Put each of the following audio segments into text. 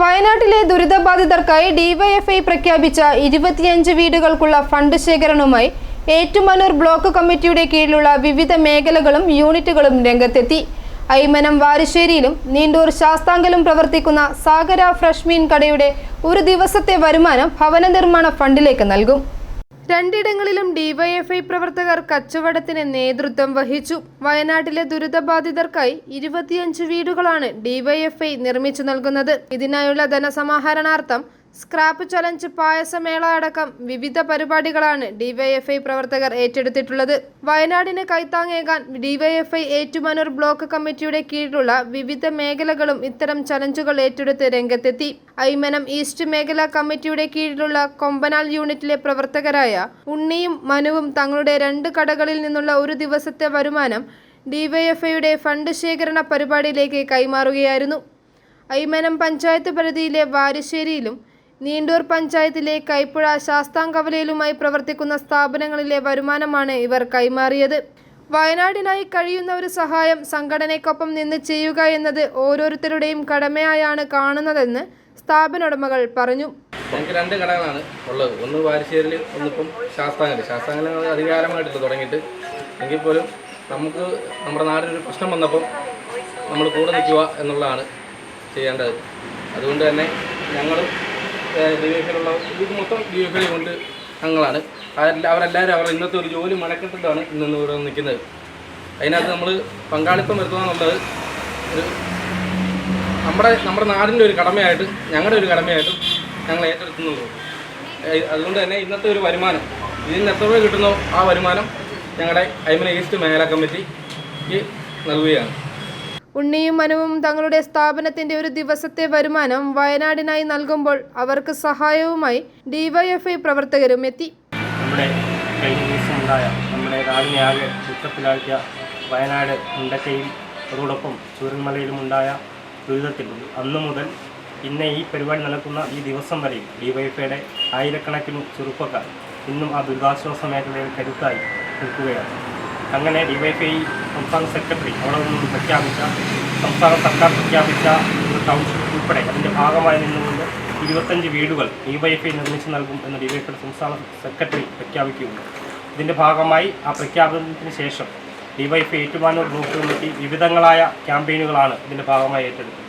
വയനാട്ടിലെ ദുരിതബാധിതർക്കായി ഡിവൈഎഫ്ഐ പ്രഖ്യാപിച്ച ഇരുപത്തിയഞ്ച് വീടുകൾക്കുള്ള ഫണ്ട് ശേഖരണവുമായി ഏറ്റുമാനൂർ ബ്ലോക്ക് കമ്മിറ്റിയുടെ കീഴിലുള്ള വിവിധ മേഖലകളും യൂണിറ്റുകളും രംഗത്തെത്തി. ഐമനം വാരിശ്ശേരിയിലും നീണ്ടൂർ ശാസ്താങ്കലും പ്രവർത്തിക്കുന്ന സാഗര ഫ്രഷ്മീൻ കടയുടെ ഒരു ദിവസത്തെ വരുമാനം ഭവന നിർമ്മാണ ഫണ്ടിലേക്ക് നൽകും. രണ്ടിടങ്ങളിലും ഡിവൈഎഫ്ഐ പ്രവർത്തകർ കച്ചവടത്തിന് നേതൃത്വം വഹിച്ചു. വയനാട്ടിലെ ദുരിതബാധിതർക്കായി ഇരുപത്തിയഞ്ച് വീടുകളാണ് ഡിവൈഎഫ്ഐ നിർമ്മിച്ചു നൽകുന്നത്. ഇതിനായുള്ള ധനസമാഹരണാർത്ഥം സ്ക്രാപ്പ് ചലഞ്ച് പായസമേള അടക്കം വിവിധ പരിപാടികളാണ് ഡിവൈഎഫ്ഐ പ്രവർത്തകർ ഏറ്റെടുത്തിട്ടുള്ളത്. വയനാടിന് കൈത്താങ്ങേകാൻ ഡിവൈഎഫ്ഐ ഏറ്റുമാനൂർ ബ്ലോക്ക് കമ്മിറ്റിയുടെ കീഴിലുള്ള വിവിധ മേഖലകളും ഇത്തരം ചലഞ്ചുകൾ ഏറ്റെടുത്ത് രംഗത്തെത്തി. ഐമനം ഈസ്റ്റ് മേഖല കമ്മിറ്റിയുടെ കീഴിലുള്ള കൊമ്പനാൽ യൂണിറ്റിലെ പ്രവർത്തകരായ ഉണ്ണിയും മനുവും തങ്ങളുടെ രണ്ട് കടകളിൽ നിന്നുള്ള ഒരു ദിവസത്തെ വരുമാനം ഡിവൈഎഫ്ഐയുടെ ഫണ്ട് ശേഖരണ പരിപാടിയിലേക്ക് കൈമാറുകയായിരുന്നു. ഐമനം പഞ്ചായത്ത് പരിധിയിലെ വാരിശ്ശേരിയിലും നീണ്ടൂർ പഞ്ചായത്തിലെ കൈപ്പുഴ ശാസ്താംകവലയിലുമായി പ്രവർത്തിക്കുന്ന സ്ഥാപനങ്ങളിലെ വരുമാനമാണ് ഇവർ കൈമാറിയത്. വയനാടിനായി കഴിയുന്ന ഒരു സഹായം സംഘടനയ്ക്കൊപ്പം നിന്ന് ചെയ്യുക എന്നത് ഓരോരുത്തരുടെയും കടമയായാണ് കാണുന്നതെന്ന് സ്ഥാപനോടമകൾ പറഞ്ഞു. നമുക്ക് രണ്ട് കടകളാണ് ഉള്ളത്. ഒന്ന് വാരിശ്ശേരിൽ ഒന്നിപ്പം ശാസ്താങ്കൽ ഞങ്ങൾ അധികാരമായിട്ടില്ല തുടങ്ങിയിട്ട് എങ്കിൽ പോലും നമുക്ക് നമ്മുടെ നാടിനൊരു പ്രശ്നം വന്നപ്പം നമ്മൾ കൂടെ നിൽക്കുക എന്നുള്ളതാണ് ചെയ്യേണ്ടത്. അതുകൊണ്ട് തന്നെ ഞങ്ങളും ഡി എഫിലുള്ള ഇത് മൊത്തം ഡി എഫിൽ കൊണ്ട് ഞങ്ങളാണ് അവരെല്ലാവരും അവർ ഇന്നത്തെ ഒരു ജോലി മണക്കെട്ടിട്ടാണ് ഇന്ന് ഇവിടെ നിൽക്കുന്നത്. അതിനകത്ത് നമ്മൾ പങ്കാളിത്തം വരുത്തുക എന്നുള്ളത് ഒരു നമ്മുടെ നമ്മുടെ നാടിന്റെ ഒരു കടമയായിട്ട് ഞങ്ങളുടെ ഒരു കടമയായിട്ടും ഞങ്ങൾ ഏറ്റെടുക്കുന്നുള്ളൂ അതുകൊണ്ട് തന്നെ ഇന്നത്തെ ഒരു വരുമാനം ഇതിൽ നിന്ന് എത്ര രൂപ കിട്ടുന്നോ ആ വരുമാനം ഞങ്ങളുടെ ഐമന ഈസ്റ്റ് മേഖല കമ്മിറ്റിക്ക് നൽകുകയാണ്. ഉണ്ണിയും മനുവും തങ്ങളുടെ സ്ഥാപനത്തിന്റെ ഒരു ദിവസത്തെ വരുമാനം വയനാടിനായി നൽകുമ്പോൾ അവർക്ക് സഹായവുമായി ഡിവൈഎഫ്ഐ പ്രവർത്തകരും എത്തി. നമ്മുടെ കഴിഞ്ഞ ദിവസമുണ്ടായ നമ്മുടെ ആകെ ദുഃഖത്തിലാക്കിയ വയനാട് മുണ്ടക്കയിൽ അതോടൊപ്പം ചൂരന്മലയിലും ഉണ്ടായ ദുരിതത്തിൽ അന്നു മുതൽ ഇന്നേ ഈ പരിപാടി നടക്കുന്ന ഈ ദിവസം വരെയും ഡിവൈഎഫ്ഐയുടെ ആയിരക്കണക്കിന് ചെറുപ്പക്കാർ ഇന്നും ആ ദുരിതാശ്വാസ മേഖലയിൽ കരുത്തായി നിൽക്കുകയാണ്. അങ്ങനെ ഡിവൈഫൈ സംസ്ഥാന സെക്രട്ടറി അവിടെ നിന്നും പ്രഖ്യാപിച്ച സംസ്ഥാന സർക്കാർ പ്രഖ്യാപിച്ച ടൗൺഷിപ്പ് ഉൾപ്പെടെ അതിന്റെ ഭാഗമായി നിന്നുകൊണ്ട് ഇരുപത്തഞ്ച് വീടുകൾ ഡിവൈഫൈ നിർമ്മിച്ചു നൽകും എന്ന് ഡിവൈഫൈയുടെ സംസ്ഥാന സെക്രട്ടറി പ്രഖ്യാപിക്കുകയുണ്ട്. ഇതിന്റെ ഭാഗമായി ആ പ്രഖ്യാപനത്തിന് ശേഷം ഡിവൈഫൈ ഏറ്റുമാനൂർ ബ്ലോക്ക് കമ്മിറ്റി വിവിധങ്ങളായ ക്യാമ്പയിനുകളാണ് ഇതിന്റെ ഭാഗമായി ഏറ്റെടുത്തത്.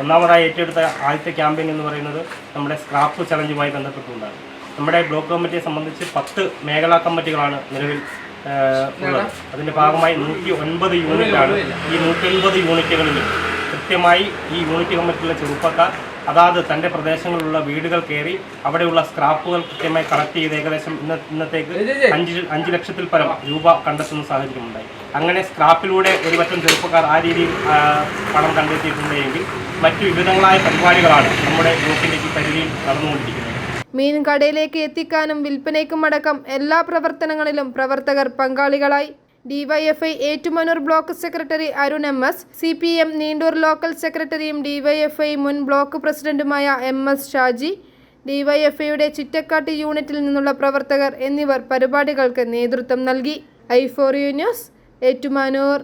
ഒന്നാമതായി ഏറ്റെടുത്ത ആദ്യത്തെ ക്യാമ്പയിൻ എന്ന് പറയുന്നത് നമ്മുടെ സ്ക്രാപ്പ് ചലഞ്ചുമായി ബന്ധപ്പെട്ടുകൊണ്ടാണ്. നമ്മുടെ ബ്ലോക്ക് കമ്മിറ്റിയെ സംബന്ധിച്ച് പത്ത് മേഖലാ കമ്മിറ്റികളാണ് നിലവിൽ ഉള്ളത്. അതിന്റെ ഭാഗമായി നൂറ്റി ഒൻപത് യൂണിറ്റാണ് ഈ നൂറ്റി ഒൻപത് യൂണിറ്റുകളിലും കൃത്യമായി ഈ യൂണിറ്റ് കമ്മിറ്റിയിലെ ചെറുപ്പക്കാർ അതാത് തന്റെ പ്രദേശങ്ങളിലുള്ള വീടുകൾ കയറി അവിടെയുള്ള സ്ക്രാപ്പുകൾ കൃത്യമായി കളക്ട് ചെയ്ത് ഏകദേശം ഇന്ന ഇന്നത്തേക്ക് അഞ്ച് അഞ്ച് ലക്ഷത്തിൽ പരം രൂപ കണ്ടെത്തുന്ന സാഹചര്യമുണ്ടായി. അങ്ങനെ സ്ക്രാപ്പിലൂടെ ഒരുപറ്റം ചെറുപ്പക്കാർ ആ രീതിയിൽ പണം കണ്ടെത്തിയിട്ടുണ്ടെങ്കിൽ മറ്റു വിവിധങ്ങളായ പരിപാടികളാണ് നമ്മുടെ ഗ്രൂപ്പിന്റെ ഈ പരിധിയിൽ നടന്നുകൊണ്ടിരിക്കുന്നത്. മീൻ കടയിലേക്ക് എത്തിക്കാനും വിൽപ്പനയ്ക്കും അടക്കം എല്ലാ പ്രവർത്തനങ്ങളിലും പ്രവർത്തകർ പങ്കാളികളായി. DYFI Ettumanoor block secretary Arun M S C P M Neendoor local സെക്രട്ടറിയും ഡിവൈഎഫ്ഐ മുൻ ബ്ലോക്ക് പ്രസിഡന്റുമായ എം എസ് ഷാജി ഡിവൈഎഫ്ഐയുടെ ചിറ്റക്കാട്ട് യൂണിറ്റിൽ നിന്നുള്ള പ്രവർത്തകർ എന്നിവർ പരിപാടികൾക്ക് നേതൃത്വം നൽകി. I four U news Ettumanoor.